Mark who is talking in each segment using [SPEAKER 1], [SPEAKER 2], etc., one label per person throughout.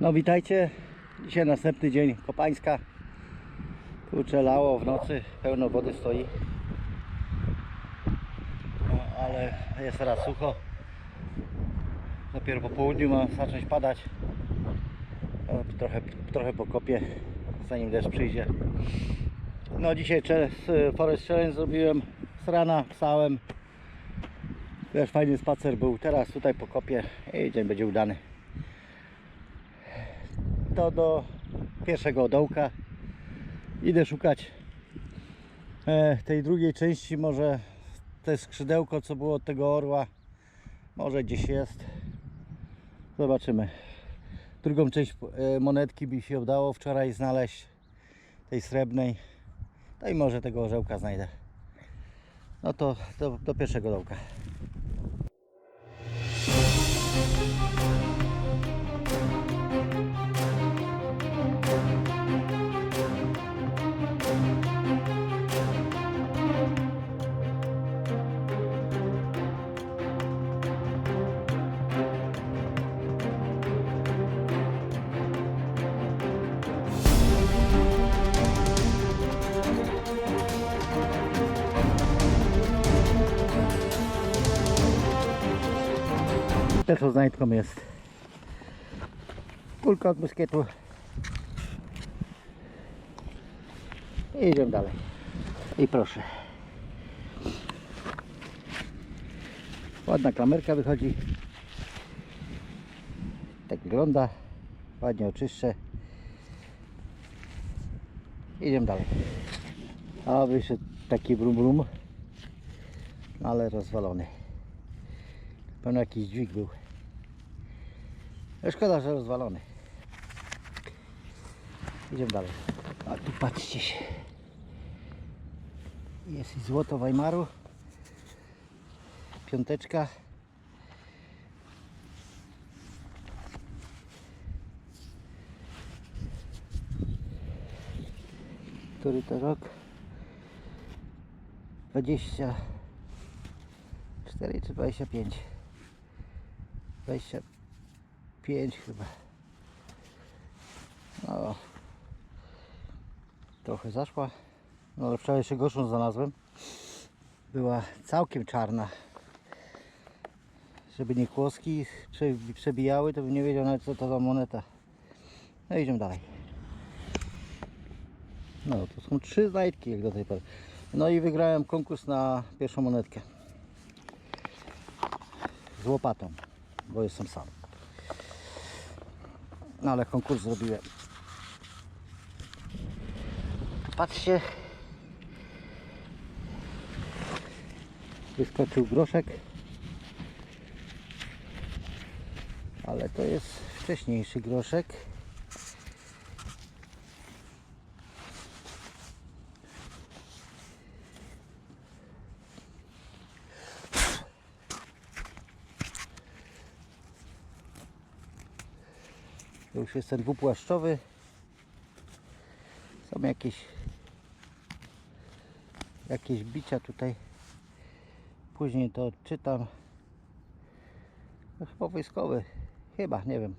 [SPEAKER 1] No witajcie, dzisiaj następny dzień Kopańska. Kurczę lało w nocy, pełno wody stoi. No, Ale jest teraz sucho. Dopiero po południu ma zacząć padać. No, trochę, trochę pokopię zanim deszcz przyjdzie. No dzisiaj Forest Challenge zrobiłem. Z rana, wstałem. Też fajny spacer był, teraz tutaj pokopię i dzień będzie udany to do pierwszego dołka. Idę szukać e, tej drugiej części. Może te skrzydełko co było od tego orła może gdzieś jest. Zobaczymy. Drugą część e, monetki mi się udało wczoraj znaleźć tej srebrnej. No i może tego orzełka znajdę. No to do, do pierwszego dołka Pierwszą znajdką jest kulka od muskietu. I idziemy dalej. I proszę. Ładna klamerka wychodzi. Tak wygląda. Ładnie oczyszczę. Idziemy dalej. A wyszedł taki brum brum. Ale rozwalony. Pewno jakiś dźwig był. No Szkoda, że rozwalony. Idziemy dalej. A tu patrzcie się. Jest i złoto Weimaru. Piąteczka. Który to rok? 24 czy 25? 25 chyba. No. Trochę zaszła. No ale wczoraj jeszcze gorszą znalazłem. Była całkiem czarna. Żeby nie kłoski prze- przebijały, to bym nie wiedział nawet co to za moneta. No idziemy dalej. No to są trzy znajdki jak do tej pory. No i wygrałem konkurs na pierwszą monetkę. Z łopatą, bo jestem sam. No ale konkurs zrobiłem. Patrzcie. Wyskoczył groszek. Ale to jest wcześniejszy groszek. To już jest ten dwupłaszczowy. Są jakieś jakieś bicia tutaj. Później to odczytam. No, chyba wojskowy. Chyba, nie wiem.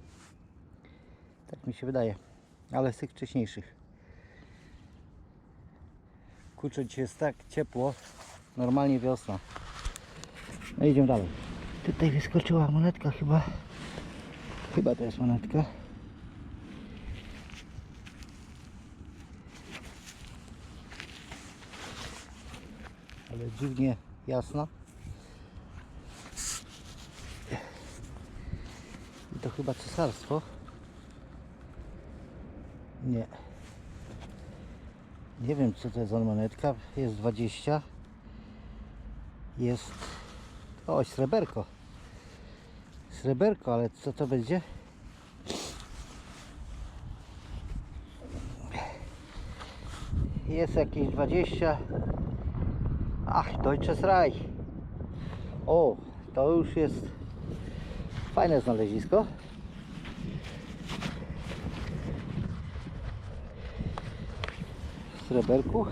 [SPEAKER 1] Tak mi się wydaje. Ale z tych wcześniejszych. Kurczę, jest tak ciepło. Normalnie wiosna. No idziemy dalej. Tutaj wyskoczyła monetka chyba. Chyba to jest monetka. Ale dziwnie jasna. I to chyba cesarstwo. Nie. Nie wiem co to jest za monetka. Jest 20. Jest. O, sreberko. Sreberko, ale co to będzie? Jest jakieś 20. Ach, Deutsches Reich. O, to już jest fajne znalezisko. W sreberku.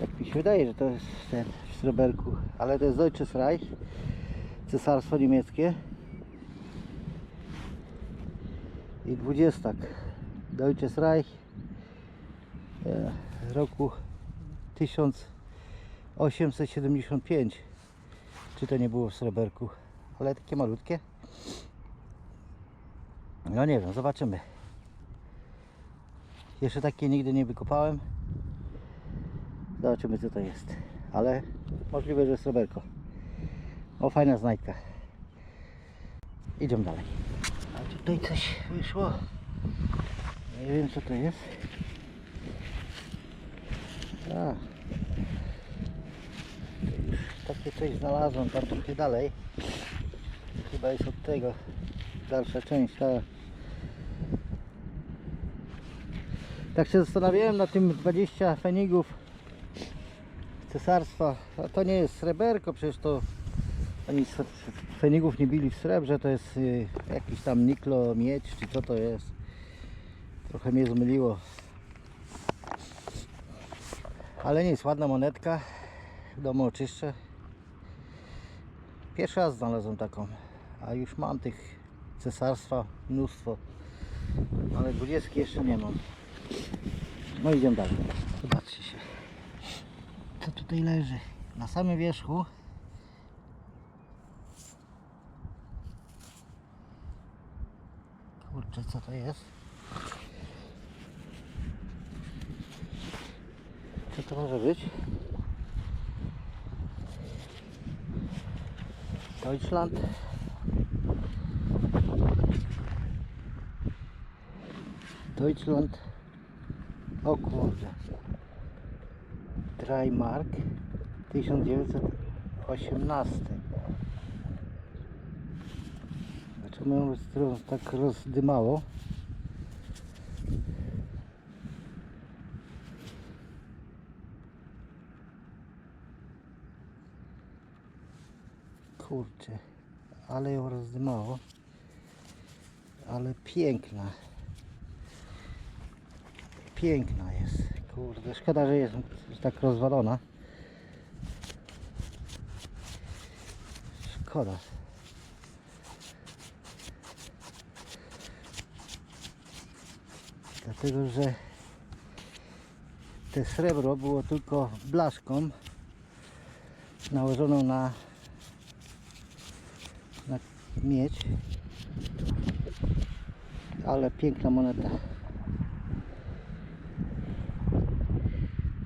[SPEAKER 1] Tak mi się wydaje, że to jest ten w sreberku, ale to jest Deutsches Reich, cesarstwo niemieckie. I dwudziestak Deutsches Reich roku 1875. Czy to nie było w sreberku, ale takie malutkie. No nie wiem, zobaczymy. Jeszcze takie nigdy nie wykopałem. Zobaczymy co to jest. Ale możliwe, że sreberko. O, fajna znajdka. Idziemy dalej. Tutaj coś wyszło. Nie wiem co to jest. A. Już takie coś znalazłem tam trochę dalej. Chyba jest od tego dalsza część. Ta. Tak się zastanawiałem na tym 20 fenigów cesarstwa. A to nie jest sreberko, przecież to oni fenigów nie bili w srebrze, to jest y, jakiś tam niklo, miedź, czy co to jest. Trochę mnie zmyliło. Ale nie jest ładna monetka. W domu oczyszczę. Pierwszy raz znalazłem taką, a już mam tych cesarstwa mnóstwo. Ale dwudziestki jeszcze nie mam. No idziemy dalej. Zobaczcie się. Co tutaj leży? Na samym wierzchu Kurczę, co to jest? Co to może być? Deutschland. Deutschland. O kurde. Dreimark 1918. Dlaczego ją roz- tak rozdymało? Kurczę, ale ją rozdymało. Ale piękna. Piękna jest. Kurde, szkoda, że jest tak rozwalona. Szkoda. Dlatego, że te srebro było tylko blaszką nałożoną na, miedź. Ale piękna moneta.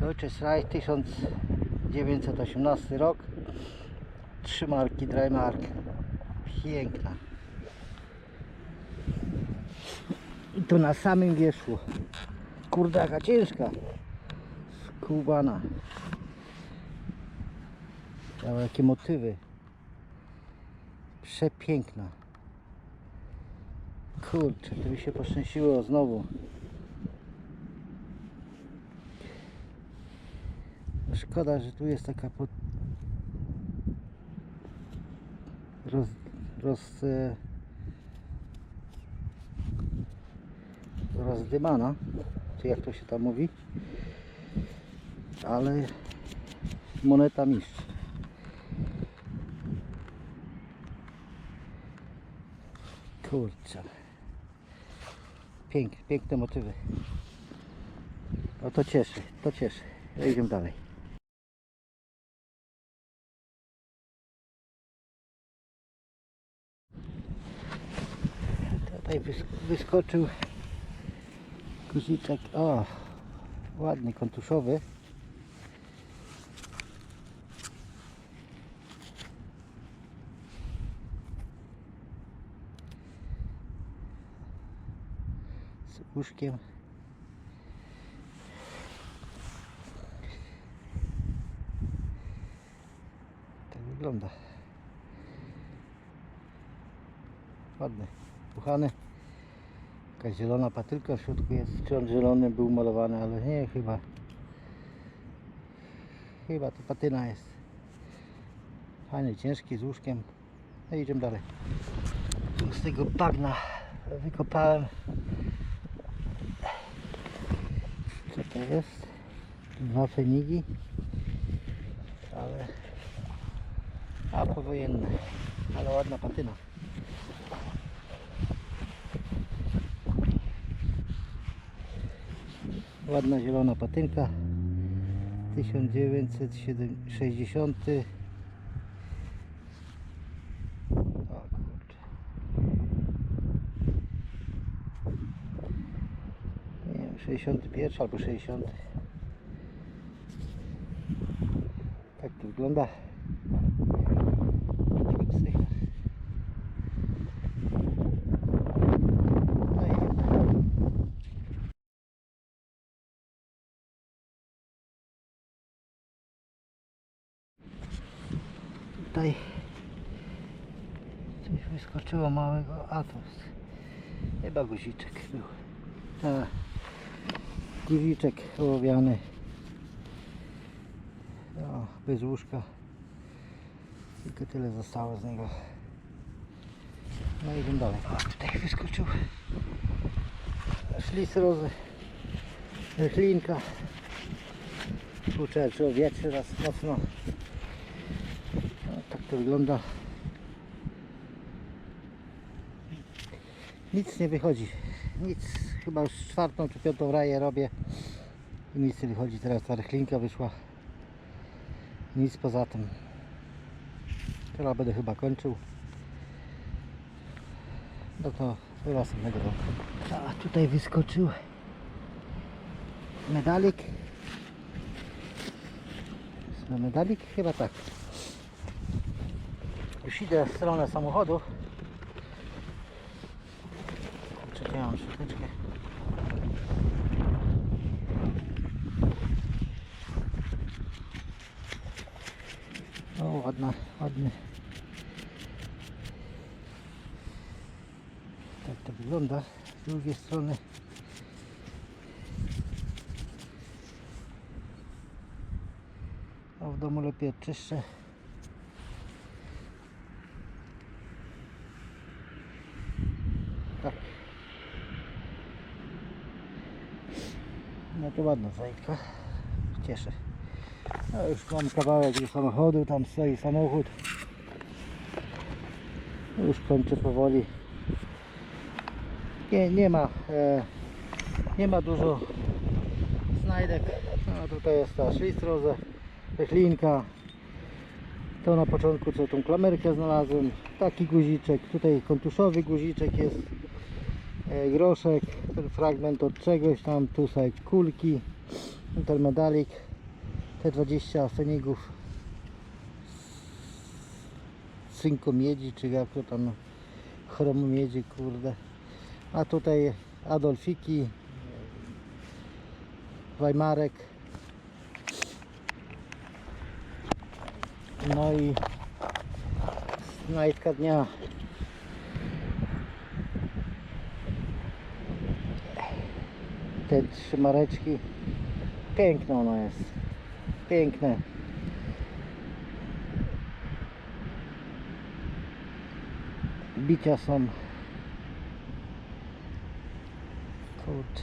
[SPEAKER 1] Deutsches Reich 1918 rok. Trzy marki Dreimark. Piękna. I to na samym wierzchu. Kurde, jaka ciężka. Skubana. Ale jakie motywy. Przepiękna. Kurczę, to mi się poszczęściło znowu. Szkoda, że tu jest taka pod... roz... roz... rozdymana, czy jak to się tam mówi, ale moneta mistrz. Kurczę. Pięk, piękne motywy. O to cieszy, to cieszy. Ja idziemy dalej. Tutaj wys- wyskoczył guziczek. O, ładny, kontuszowy. Z łóżkiem. Tak wygląda. Ładny, puchany. Jakaś zielona patylka w środku jest. Czy on zielony był malowany, ale nie, chyba. Chyba to patyna jest. Fajny, ciężki, z łóżkiem. No i idziemy dalej. Tu z tego bagna wykopałem. Co to jest? Dwa fenigi. ale a powojenne, ale ładna patyna. Ładna zielona patynka 1960 o kurczę nie wiem 61 albo 60 tak to wygląda tutaj coś wyskoczyło małego, a to chyba guziczek był. Tak, dziwiczek ołowiany. O, bez łóżka. Tylko tyle zostało z niego. No idziemy dalej. O, tutaj wyskoczył szlis rozy. Kurczę, trzeba wiatr raz mocno. No, tak to wygląda. Nic nie wychodzi. Nic. Chyba już czwartą czy piątą raję robię. I nic nie wychodzi. Teraz ta rychlinka wyszła. Nic poza tym. Teraz będę chyba kończył. No to do następnego roku. A tutaj wyskoczył medalik. Medalik? Chyba tak. Już idę w stronę samochodu. Czekaj, mam szczoteczkę. O, ładna, ładny. Tak to wygląda z drugiej strony. A w domu lepiej odczyszczę. Tak. No to ładna zajka. Cieszę. No już mam kawałek do samochodu, tam stoi samochód. Już kończę powoli. Nie, nie ma e, nie ma dużo znajdek. No tutaj jest ta szlistroza, techlinka. To na początku co tą klamerkę znalazłem. Taki guziczek, tutaj kontuszowy guziczek jest. E, groszek, ten fragment od czegoś tam, tu sobie kulki, ten medalik. Te 20 fenigów cynku miedzi, czy jak to tam chromu miedzi, kurde. A tutaj Adolfiki, Weimarek. No i znajdka dnia. Te trzy mareczki. Piękne ono jest. Piękne. Bicia są. Kurczę.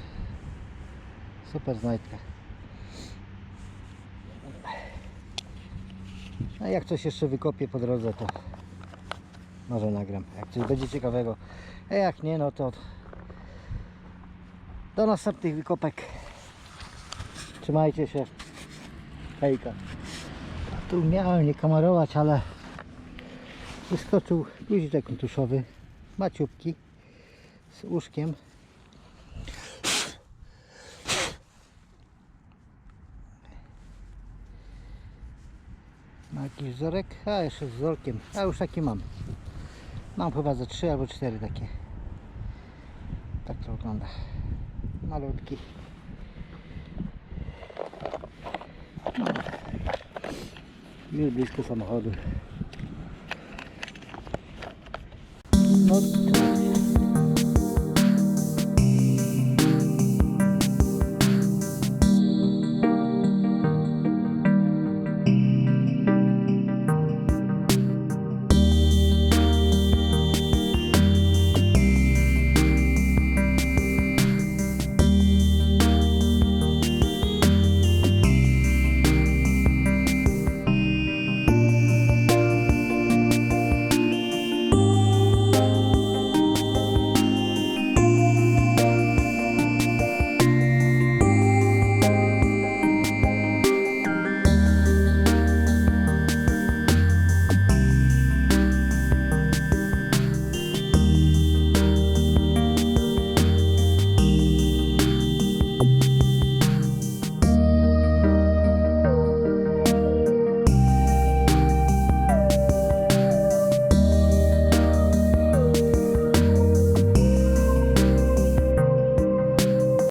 [SPEAKER 1] Super znajdka. A jak coś jeszcze wykopię po drodze, to może nagram. Jak coś będzie ciekawego. A jak nie, no to do następnych wykopek. Trzymajcie się. Hejka. Tu miałem nie kamerować, ale wyskoczył guziczek kontuszowy. Maciupki z łóżkiem. Ma jakiś wzorek? A jeszcze z wzorkiem. A już taki mam. Mam chyba ze 3 albo 4 takie. Tak to wygląda. Malutki. Już blisko samochodu. No,